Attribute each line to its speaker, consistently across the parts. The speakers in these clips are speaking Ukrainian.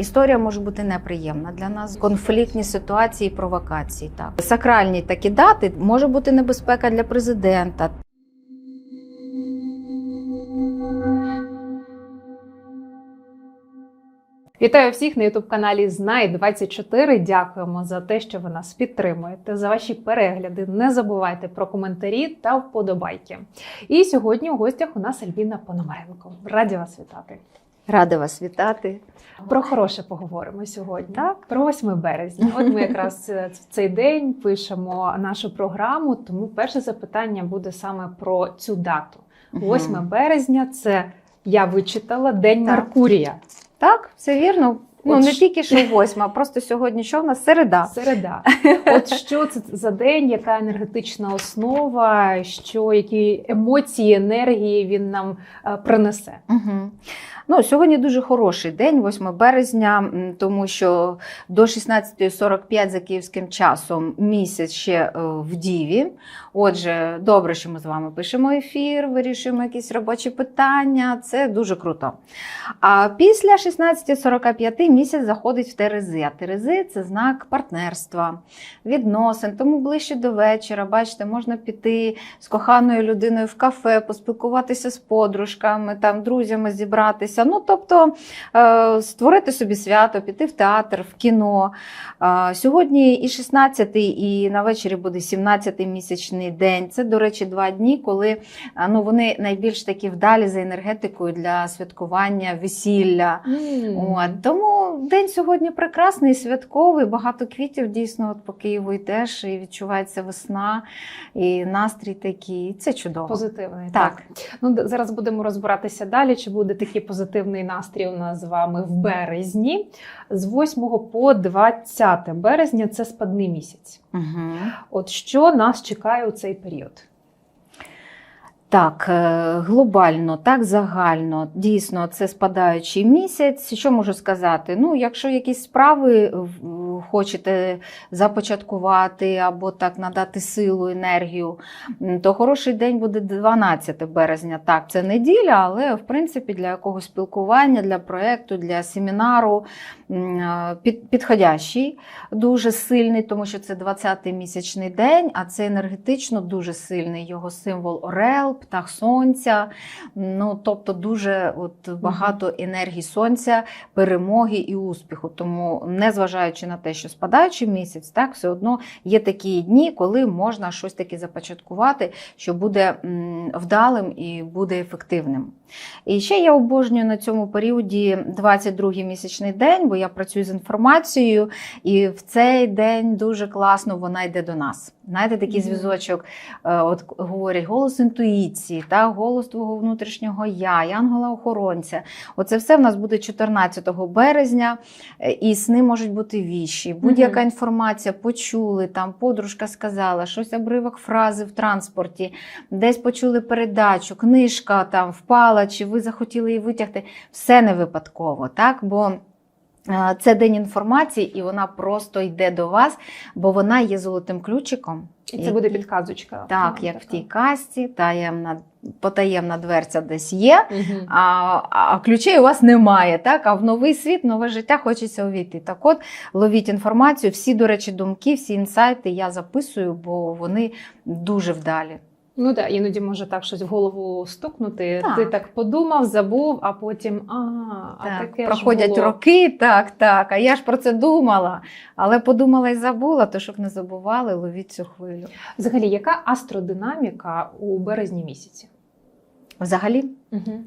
Speaker 1: Історія може бути неприємна для нас. Конфліктні ситуації, провокації. Так сакральні такі дати може бути небезпека для президента.
Speaker 2: Вітаю всіх на youtube каналі Знай 24 Дякуємо за те, що ви нас підтримуєте, за ваші перегляди. Не забувайте про коментарі та вподобайки. І сьогодні у гостях у нас Альбіна Пономаренко. Раді вас вітати.
Speaker 1: Рада вас вітати.
Speaker 2: Про хороше поговоримо сьогодні.
Speaker 1: Так.
Speaker 2: Про 8 березня. От ми якраз е, в цей день пишемо нашу програму, тому перше запитання буде саме про цю дату. 8 березня це я вичитала День
Speaker 1: Так.
Speaker 2: Меркурія.
Speaker 1: Так, все вірно. Ну
Speaker 2: От
Speaker 1: не тільки що восьма, а просто сьогодні що в нас середа.
Speaker 2: Середа. От що це за день, яка енергетична основа, що які емоції, енергії він нам е, принесе?
Speaker 1: Угу. Ну, сьогодні дуже хороший день, 8 березня, тому що до 16.45 за київським часом місяць ще е, в Діві. Отже, добре, що ми з вами пишемо ефір, вирішуємо якісь робочі питання. Це дуже круто. А після 16.45 місяць заходить в Терези. А Терези це знак партнерства, відносин. Тому ближче до вечора, бачите, можна піти з коханою людиною в кафе, поспілкуватися з подружками, там, друзями зібратися. Ну, тобто е, створити собі свято, піти в театр, в кіно. Сьогодні і 16-й, і на вечорі буде 17-й місячний день. Це, до речі, два дні, коли ну, вони найбільш такі вдалі за енергетикою для святкування, весілля. От, тому день сьогодні прекрасний, святковий, багато квітів дійсно от по Києву йдеш, і відчувається весна, і настрій такий. Це чудово.
Speaker 2: Позитивний.
Speaker 1: Так.
Speaker 2: Ну, зараз будемо розбиратися далі, чи буде такий позитивний настрій у нас з вами в березні. З 8 по 20 березня це спадний місяць.
Speaker 1: Угу.
Speaker 2: От що нас чекає у цей період?
Speaker 1: Так, е, глобально, так загально, дійсно, це спадаючий місяць. Що можу сказати? Ну, якщо якісь справи хочете започаткувати або так надати силу, енергію, то хороший день буде 12 березня. Так, це неділя, але в принципі для якогось спілкування, для проєкту, для семінару е, під, підходящий, дуже сильний, тому що це 20-й місячний день, а це енергетично дуже сильний. Його символ Орел, птах сонця. Ну, тобто дуже от, багато енергії сонця, перемоги і успіху. Тому, незважаючи на те, що спадаючий місяць, так все одно є такі дні, коли можна щось таке започаткувати, що буде вдалим і буде ефективним. І ще я обожнюю на цьому періоді 22-й місячний день, бо я працюю з інформацією, і в цей день дуже класно вона йде до нас. Знаєте, такий
Speaker 2: Мгм.
Speaker 1: зв'язочок, е, от говорять, голос інтуїції, та, голос твого внутрішнього я, янгола-охоронця. Оце все в нас буде 14 березня, е, і сни можуть бути віщі. Будь-яка інформація почули, там подружка сказала, щось обривок фрази в транспорті, десь почули передачу, книжка там впала, чи ви захотіли її витягти. Все не випадково, так? Бо це день інформації, і вона просто йде до вас, бо вона є золотим ключиком.
Speaker 2: І це буде підказочка.
Speaker 1: Так, як в тій касті, таємна, потаємна дверця десь є,
Speaker 2: Мгм.
Speaker 1: а, а ключей у вас немає. Так? А в новий світ, нове життя хочеться увійти. Так от, ловіть інформацію, всі, до речі, думки, всі інсайти я записую, бо вони дуже вдалі.
Speaker 2: Ну так, іноді може так щось в голову стукнути.
Speaker 1: Так.
Speaker 2: Ти так подумав, забув, а потім а, а
Speaker 1: Так,
Speaker 2: таке
Speaker 1: проходять
Speaker 2: ж було.
Speaker 1: роки, так, так. А я ж про це думала, але подумала і забула, то щоб не забували, ловіть цю хвилю.
Speaker 2: Взагалі, яка астродинаміка у березні місяці?
Speaker 1: Взагалі,
Speaker 2: Угу.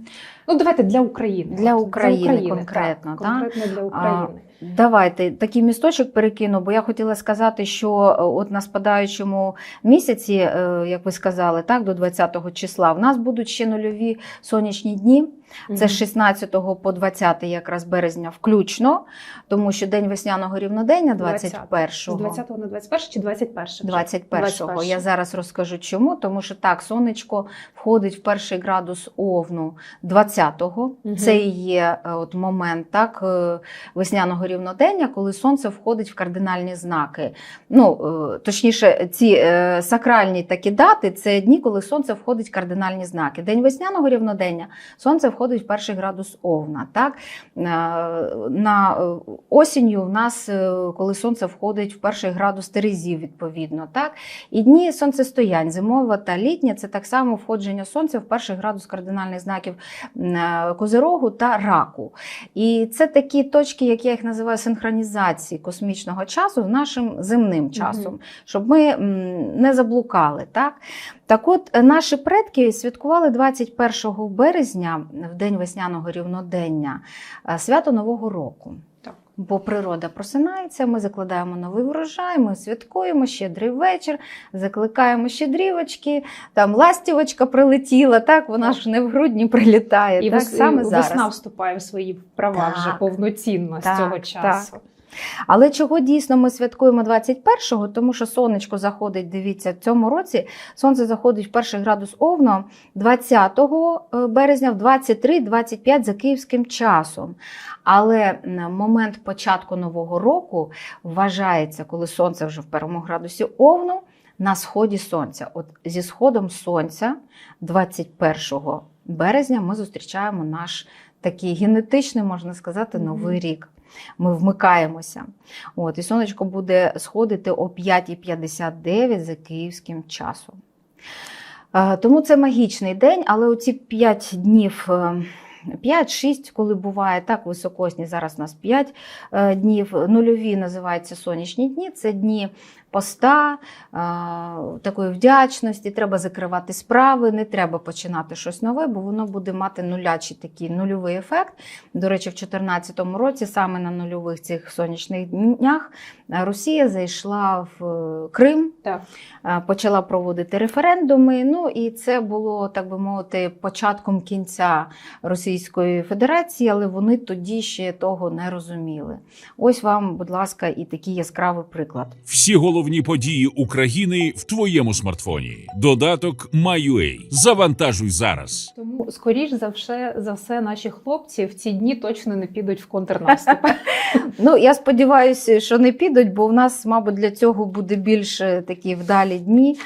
Speaker 2: Ну, давайте для України.
Speaker 1: Для
Speaker 2: От,
Speaker 1: України конкретно,
Speaker 2: так,
Speaker 1: да?
Speaker 2: конкретно для України.
Speaker 1: Давайте такий місточок перекину, бо я хотіла сказати, що е, от на спадаючому місяці, е, як ви сказали, так, до 20 числа, в нас будуть ще нульові сонячні дні. Це з 16 по 20 якраз березня включно, тому що день весняного рівнодення 21
Speaker 2: З 20 на 21 чи 21? вже?
Speaker 1: 21-го. Я зараз розкажу чому, тому що так, сонечко входить в перший градус Овна. Овну 20-го.
Speaker 2: Мгм.
Speaker 1: Це і є е, от момент так, е, весняного рівнодення, коли сонце входить в кардинальні знаки. Ну, е, точніше, ці сакральні такі дати це дні, коли сонце входить в кардинальні знаки. День весняного рівнодення сонце входить в перший градус овна. Так? На осінню в нас, коли сонце входить в перший градус Терезів, відповідно. Так? І дні сонцестоянь, зимова та літня це так само входження сонця в перший градус кардинальних знаків е, Козирогу та раку. І це такі точки, як я їх називаю, синхронізації космічного часу з нашим земним часом, щоб ми не заблукали. Так? Так от, е, наші предки святкували 21 березня, в день весняного рівнодення, е, свято Нового року.
Speaker 2: Так.
Speaker 1: Бо природа просинається, ми закладаємо новий врожай, ми святкуємо щедрий вечір, закликаємо щедрівочки, там ластівочка прилетіла, так вона ж не в грудні прилітає.
Speaker 2: І
Speaker 1: так,
Speaker 2: вис...
Speaker 1: саме
Speaker 2: і
Speaker 1: зараз.
Speaker 2: весна вступає в свої права
Speaker 1: Так.
Speaker 2: вже повноцінно з
Speaker 1: цього
Speaker 2: цього
Speaker 1: так. Але чого дійсно ми святкуємо 21-го? Тому що сонечко заходить, дивіться, в цьому році сонце заходить в перший градус Овно 20 березня в 23-25 за київським часом. Але момент початку нового року вважається, коли сонце вже в першому градусі Овну, на сході сонця. От зі сходом сонця 21 березня ми зустрічаємо наш такий генетичний, можна сказати, новий рік. Ми вмикаємося. От, і сонечко буде сходити о 5.59 за київським часом. Е, Тому це магічний день, але оці 5 днів. е, 5-6, коли буває так високосні, зараз у нас 5 е, днів. Нульові називаються сонячні дні. Це дні поста, такої вдячності, треба закривати справи, не треба починати щось нове, бо воно буде мати нулячий такий нульовий ефект. До речі, в 2014 році, саме на нульових цих сонячних днях, Росія зайшла в е, Крим,
Speaker 2: Так.
Speaker 1: почала проводити референдуми. Ну і це було, так би мовити, початком кінця Російської Федерації, але вони тоді ще того не розуміли. Ось вам, будь ласка, і такий яскравий приклад.
Speaker 3: Всі головні події України в твоєму смартфоні. Додаток MyUA. Завантажуй зараз.
Speaker 2: Тому, скоріш за все, за все, наші хлопці в ці дні точно не підуть в контрнаступ.
Speaker 1: Ну, я сподіваюся, що не підуть, бо в нас, мабуть, для цього буде більше такі вдалі дні.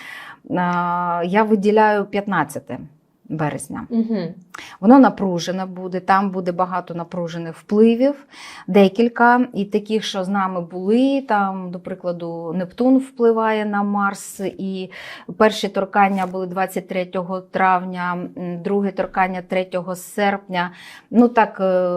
Speaker 1: Я виділяю 15 березня.
Speaker 2: Угу.
Speaker 1: Воно напружене буде, там буде багато напружених впливів, декілька і таких, що з нами були. Там, до прикладу, Нептун впливає на Марс, і перші торкання були 23 травня, друге торкання 3 серпня. Ну так е,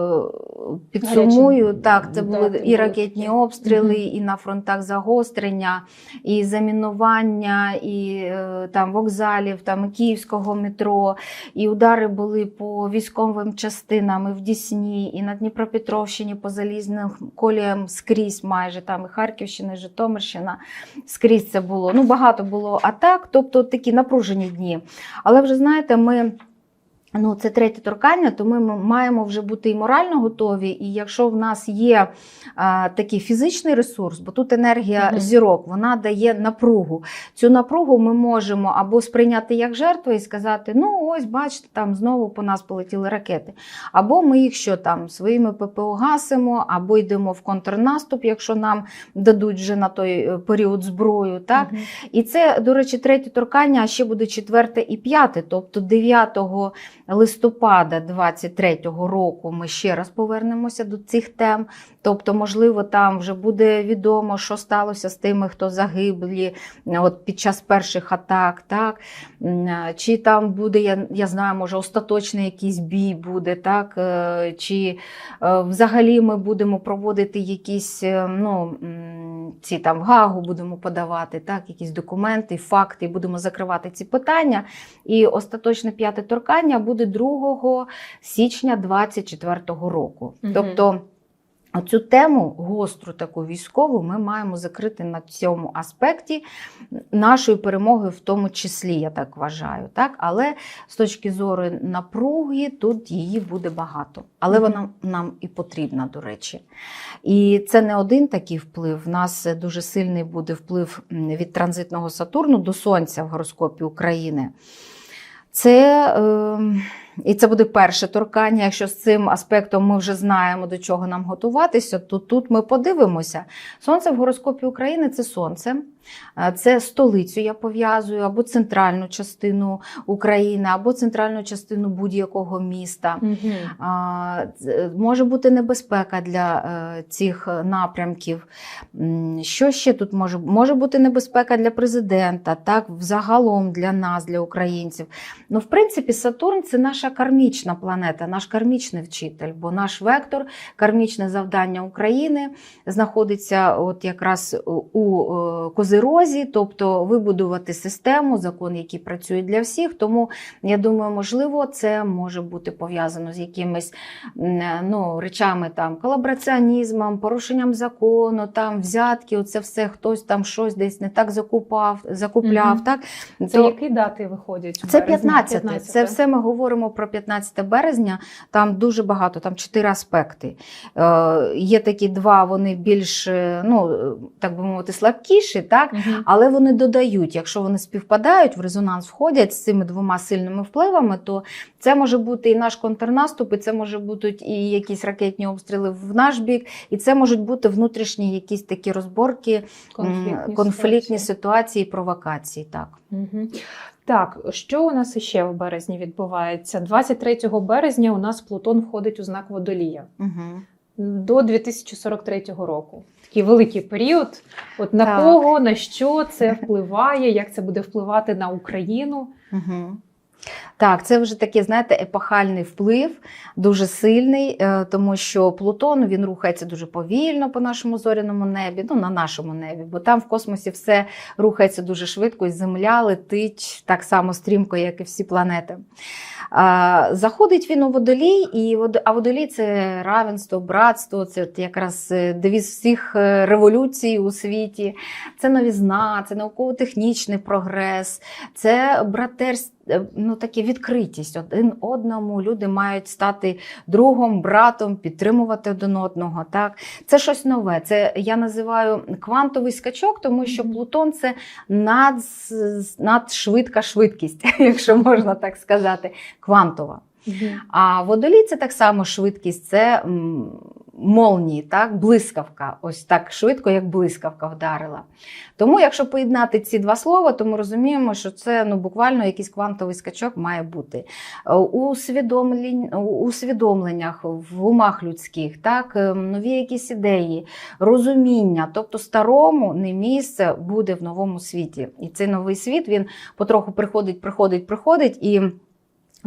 Speaker 1: підсумую,
Speaker 2: Гарячі
Speaker 1: так, це були
Speaker 2: дати
Speaker 1: і ракетні
Speaker 2: такі.
Speaker 1: обстріли,
Speaker 2: Мгм.
Speaker 1: і на фронтах загострення, і замінування, і е, там вокзалів, там Київського метро, і удари були по військовим частинам і в Дісні, і на Дніпропетровщині по залізним коліям скрізь майже там і Харківщина, і Житомирщина. Скрізь це було. Ну, багато було атак, тобто такі напружені дні. Але вже знаєте, ми. Ну, це третє торкання, то ми маємо вже бути і морально готові. І якщо в нас є а, такий фізичний ресурс, бо тут енергія
Speaker 2: Мгм.
Speaker 1: зірок, вона дає напругу. Цю напругу ми можемо або сприйняти як жертву і сказати: ну ось, бачите, там знову по нас полетіли ракети. Або ми їх що там своїми ППО гасимо, або йдемо в контрнаступ, якщо нам дадуть вже на той е, період зброю. Так? І це, до речі, третє торкання, а ще буде четверте і п'яте. Тобто 9 листопада 23-го року ми ще раз повернемося до цих тем. Тобто, можливо, там вже буде відомо, що сталося з тими, хто загиблі от під час перших атак. Так? Е, Чи там буде, я, я знаю, може, остаточний якийсь бій буде, так? Е, чи е, взагалі ми будемо проводити якісь ну, ці там Гагу будемо подавати, так? якісь документи, факти, будемо закривати ці питання. І остаточне п'яте торкання буде 2 січня 2024 року.
Speaker 2: Мгм.
Speaker 1: Тобто Цю тему гостру таку військову ми маємо закрити на цьому аспекті нашої перемоги, в тому числі, я так вважаю. Так? Але з точки зору напруги, тут її буде багато. Але вона нам і потрібна, до речі. І це не один такий вплив. У нас дуже сильний буде вплив від транзитного Сатурну до Сонця в гороскопі України. Це. Е, і це буде перше торкання. Якщо з цим аспектом ми вже знаємо, до чого нам готуватися, то тут ми подивимося. Сонце в гороскопі України це сонце. Е, Це столицю я пов'язую, або центральну частину України, або центральну частину будь-якого міста. З- Може бути небезпека для е, цих напрямків. Що ще тут може може бути небезпека для президента, так взагалом для нас, для українців. Ну, в принципі, Сатурн це наша кармічна планета, наш кармічний вчитель, бо наш вектор, кармічне завдання України знаходиться от якраз у е, Козирозі, тобто вибудувати систему, закон, який працює для всіх. Тому я думаю, можливо, це може бути пов'язано з якимись ну, речами там колабораціонізмом, порушенням закону, там взятки, оце все хтось там щось десь не так закупав, закупляв.
Speaker 2: Мгм.
Speaker 1: Так
Speaker 2: Це
Speaker 1: То-
Speaker 2: які дати виходять?
Speaker 1: це
Speaker 2: березні?
Speaker 1: 15. Це все ми говоримо про 15 березня. Там дуже багато, там чотири аспекти. Е, є такі два, вони більш, е, ну так би мовити, слабкіші, так.
Speaker 2: Мгм.
Speaker 1: Але вони додають, якщо вони співпадають, в резонанс входять з цими двома сильними впливами, то це може бути і наш контрнаступ, і це може бути і якісь ракетні обстріли в наш бік, і це можуть бути внутрішні якісь такі розборки,
Speaker 2: Конфліктні,
Speaker 1: конфліктні
Speaker 2: ситуації.
Speaker 1: провокації. Так.
Speaker 2: Мгм. Так, що у нас іще в березні відбувається? 23 березня у нас Плутон входить у знак Водолія
Speaker 1: Угу.
Speaker 2: До 2043 року. Такий великий період. От на
Speaker 1: Так.
Speaker 2: кого, на що це впливає, як це буде впливати на Україну?
Speaker 1: Угу. Так, це вже такий, знаєте, епохальний вплив, дуже сильний, е, тому що Плутон він рухається дуже повільно по нашому зоряному небі, ну на нашому небі, бо там в космосі все рухається дуже швидко, і Земля летить так само стрімко, як і всі планети. Заходить він у водолій, а водолій це равенство, братство, це якраз е, девіз всіх е, революцій у світі. Це новізна, це науково-технічний прогрес, це братерство. Ну, таке відкритість один одному. Люди мають стати другом, братом, підтримувати один одного. Так, це щось нове. Це я називаю квантовий скачок, тому що Плутон це над, надшвидка швидкість, якщо можна так сказати, квантова. А водолій це так само швидкість, це молнії, так, блискавка. Ось так швидко, як блискавка вдарила. Тому, якщо поєднати ці два слова, то ми розуміємо, що це ну, буквально якийсь квантовий скачок має бути. Е, У усвідомленнях, в умах людських, так, е, нові якісь ідеї, розуміння. Тобто старому не місце буде в новому світі. І цей новий світ він потроху приходить, приходить, приходить і.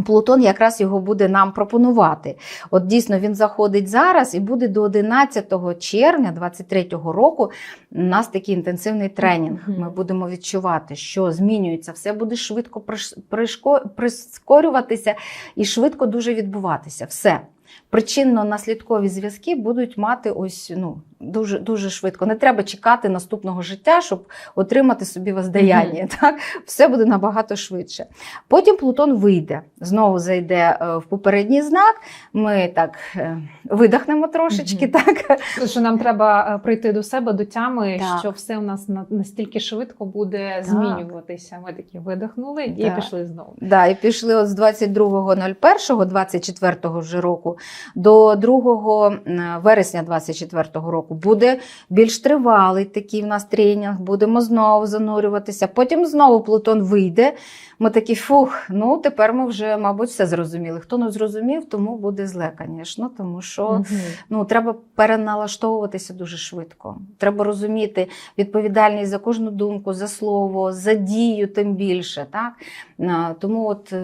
Speaker 1: Плутон якраз його буде нам пропонувати. От дійсно він заходить зараз і буде до 11 червня 2023 року. У нас такий інтенсивний тренінг. Ми будемо відчувати, що змінюється, все буде швидко прискорюватися і швидко дуже відбуватися. Все. Причинно-наслідкові зв'язки будуть мати ось ну дуже дуже швидко. Не треба чекати наступного життя, щоб отримати собі воздаяння. Так все буде набагато швидше. Потім Плутон вийде, знову зайде е, в попередній знак. Ми так е, видихнемо трошечки.
Speaker 2: Мгм.
Speaker 1: Так
Speaker 2: Що нам треба е, прийти до себе до тями,
Speaker 1: Так.
Speaker 2: що все у нас настільки швидко буде
Speaker 1: Так.
Speaker 2: змінюватися. Ми такі видихнули і
Speaker 1: Так.
Speaker 2: пішли знову.
Speaker 1: Да, і пішли от з 22.01, 24 вже року, до 2 вересня 24 року буде більш тривалий такий в нас тренінг, будемо знову занурюватися. Потім знову Плутон вийде. Ми такі, фух, ну тепер ми вже, мабуть, все зрозуміли. Хто не зрозумів, тому буде зле, звісно, тому що
Speaker 2: Мгм.
Speaker 1: ну, треба переналаштовуватися дуже швидко. Треба розуміти відповідальність за кожну думку, за слово, за дію, тим більше. Так? Тому от е,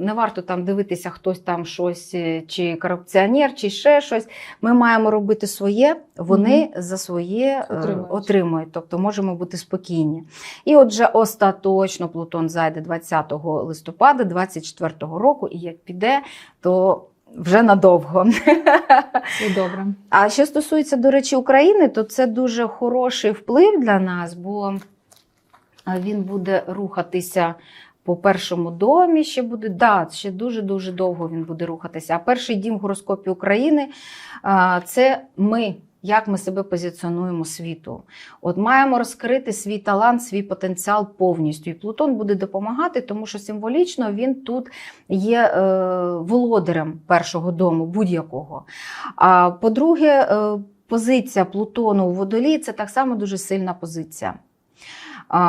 Speaker 1: не варто там дивитися, хтось там щось, е, чи корупціонер, чи ще щось. Ми маємо робити своє, вони за своє е,
Speaker 2: Отримують.
Speaker 1: отримують. Тобто можемо бути спокійні. І отже, остаточно Плутон зайде 20 листопада 24 року, і як піде, то вже надовго.
Speaker 2: І добре.
Speaker 1: А що стосується, до речі, України, то це дуже хороший вплив для нас, бо він буде рухатися по першому домі. Ще буде да, ще дуже дуже довго він буде рухатися. А перший дім в гороскопі України це ми. Як ми себе позиціонуємо світу. От маємо розкрити свій талант, свій потенціал повністю. І Плутон буде допомагати, тому що символічно він тут є е, володарем першого дому будь-якого. А по-друге, е, позиція Плутону у водолі це так само дуже сильна позиція.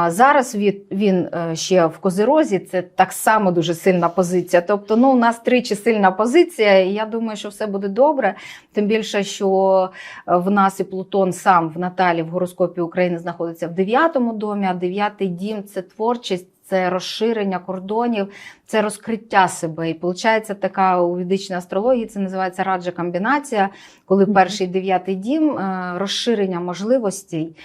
Speaker 1: Зараз він, він е, ще в Козирозі, це так само дуже сильна позиція. Тобто, ну, у нас тричі сильна позиція, і я думаю, що все буде добре. Тим більше, що е, в нас і Плутон сам в Наталі в гороскопі України знаходиться в дев'ятому домі, а дев'ятий дім це творчість. Це розширення кордонів, це розкриття себе. І виходить така у ведичній астрології, це називається раджа комбінація, коли перший дев'ятий дім е, розширення можливостей.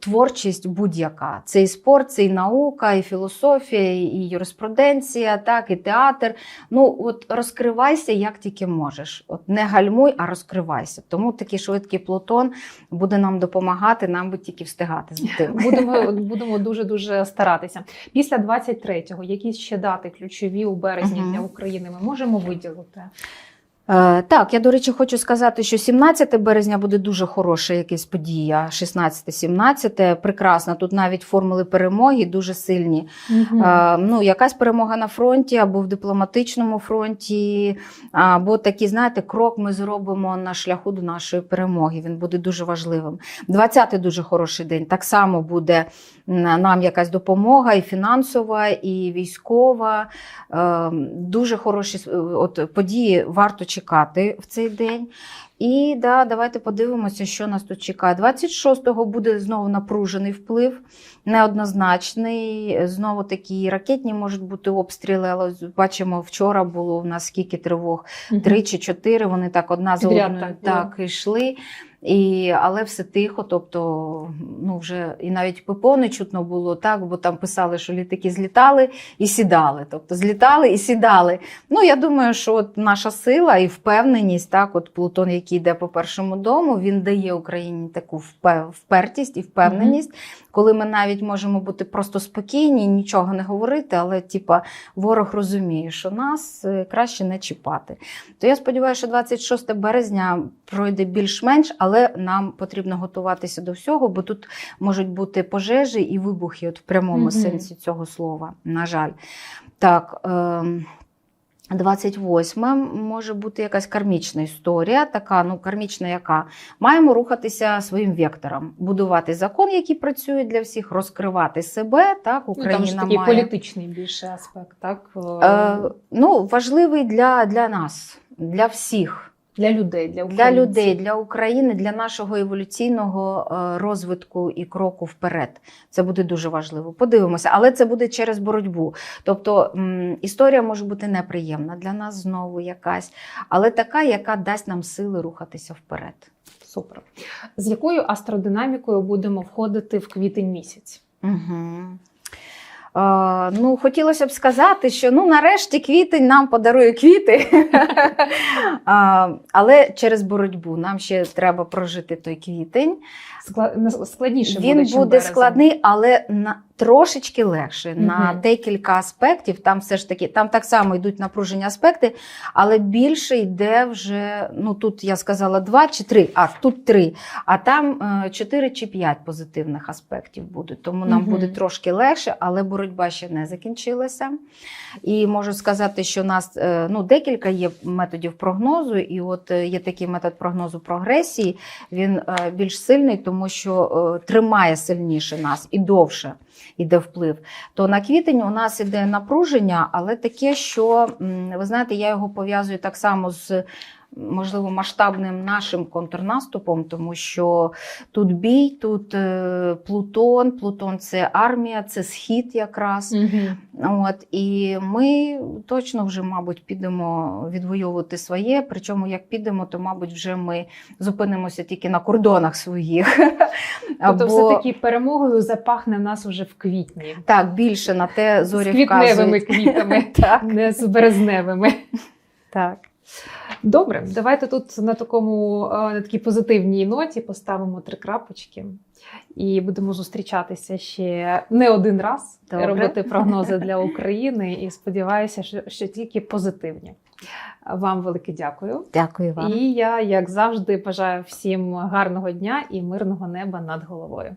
Speaker 1: Творчість будь-яка. Це і спорт, це і наука, і філософія, і юриспруденція, так, і театр. Ну, от розкривайся як тільки можеш. От не гальмуй, а розкривайся. Тому такий швидкий Плутон буде нам допомагати, нам би тільки встигати з тим.
Speaker 2: Будемо, будемо дуже дуже старатися. Після 23-го, які ще дати ключові у березні
Speaker 1: Мгм.
Speaker 2: для України ми можемо виділити?
Speaker 1: Е, Так, я, до речі, хочу сказати, що 17 березня буде дуже хороша якась подія. 16-17, прекрасна. Тут навіть формули перемоги дуже сильні. Е, Ну, якась перемога на фронті або в дипломатичному фронті, або такий, знаєте, крок ми зробимо на шляху до нашої перемоги. Він буде дуже важливим. 20-й дуже хороший день. Так само буде нам якась допомога, і фінансова, і військова. Е, Дуже хороші е, от, події варто чекати в цей день. І да, давайте подивимося, що нас тут чекає. 26-го буде знову напружений вплив, неоднозначний. Знову такі ракетні можуть бути обстріли, але бачимо, вчора було в нас скільки тривог, три чи чотири. Вони так одна за одною
Speaker 2: так,
Speaker 1: так, йшли. І, але все тихо, тобто, ну вже і навіть ППО не чутно було так, бо там писали, що літаки злітали і сідали. Тобто злітали і сідали. Ну я думаю, що от наша сила і впевненість, так, от Плутон, який йде по першому дому, він дає Україні таку впертість і впевненість, коли ми навіть можемо бути просто спокійні, нічого не говорити, але типа ворог розуміє, що нас е, краще не чіпати. То я сподіваюся, що 26 березня пройде більш-менш, але нам потрібно готуватися до всього, бо тут можуть бути пожежі і вибухи, от в прямому
Speaker 2: Мгм.
Speaker 1: сенсі цього слова. На жаль. Так. ем, 28 може бути якась кармічна історія, така, ну, кармічна яка. Маємо рухатися своїм вектором, будувати закон, який працює для всіх, розкривати себе. Так,
Speaker 2: Ну, там
Speaker 1: Україна
Speaker 2: ж такий
Speaker 1: має...
Speaker 2: політичний більше аспект, так?
Speaker 1: Е, ну, важливий для, для нас, для всіх.
Speaker 2: Для людей, для
Speaker 1: Для людей, для України, для нашого еволюційного е, розвитку і кроку вперед. Це буде дуже важливо. Подивимося, але це буде через боротьбу. Тобто історія може бути неприємна для нас знову якась, але така, яка дасть нам сили рухатися вперед.
Speaker 2: Супер. З якою астродинамікою будемо входити в квітень місяць?
Speaker 1: Угу. Ну, хотілося б сказати, що ну, нарешті квітень нам подарує квіти. Але через боротьбу нам ще треба прожити той квітень.
Speaker 2: Скла- Складніше
Speaker 1: Він
Speaker 2: буде,
Speaker 1: буде складний, але на трошечки легше. На декілька аспектів. Там все ж таки, там так само йдуть напружені аспекти, але більше йде вже. Ну тут я сказала два чи три, а тут три. А там е, чотири чи п'ять позитивних аспектів буде. Тому нам
Speaker 2: Мгм.
Speaker 1: буде трошки легше, але боротьба ще не закінчилася. І можу сказати, що у нас е, ну, декілька є методів прогнозу, і от е, є такий метод прогнозу прогресії. Він більш сильний, тому що тримає сильніше нас і довше йде вплив. То на квітень у нас іде напруження, але таке, що ви знаєте, я його пов'язую так само з. Можливо, масштабним нашим контрнаступом, тому що тут бій, тут е, Плутон, Плутон це армія, це схід якраз.
Speaker 2: Мгм.
Speaker 1: От, і ми точно вже, мабуть, підемо відвоювати своє. Причому, як підемо, то, мабуть, вже ми зупинимося тільки на кордонах своїх.
Speaker 2: Тобто, все-таки перемогою запахне нас уже в квітні.
Speaker 1: так, більше на те
Speaker 2: З
Speaker 1: зорі
Speaker 2: квітневими
Speaker 1: вказують.
Speaker 2: квітами,
Speaker 1: Так,
Speaker 2: не з березневими.
Speaker 1: так.
Speaker 2: Добре, давайте тут на такому е, на такій позитивній ноті поставимо три крапочки і будемо зустрічатися ще не один раз,
Speaker 1: Добре.
Speaker 2: робити прогнози для України. І сподіваюся, що, що тільки позитивні. Вам велике дякую.
Speaker 1: Дякую вам.
Speaker 2: І я, як завжди, бажаю всім гарного дня і мирного неба над головою.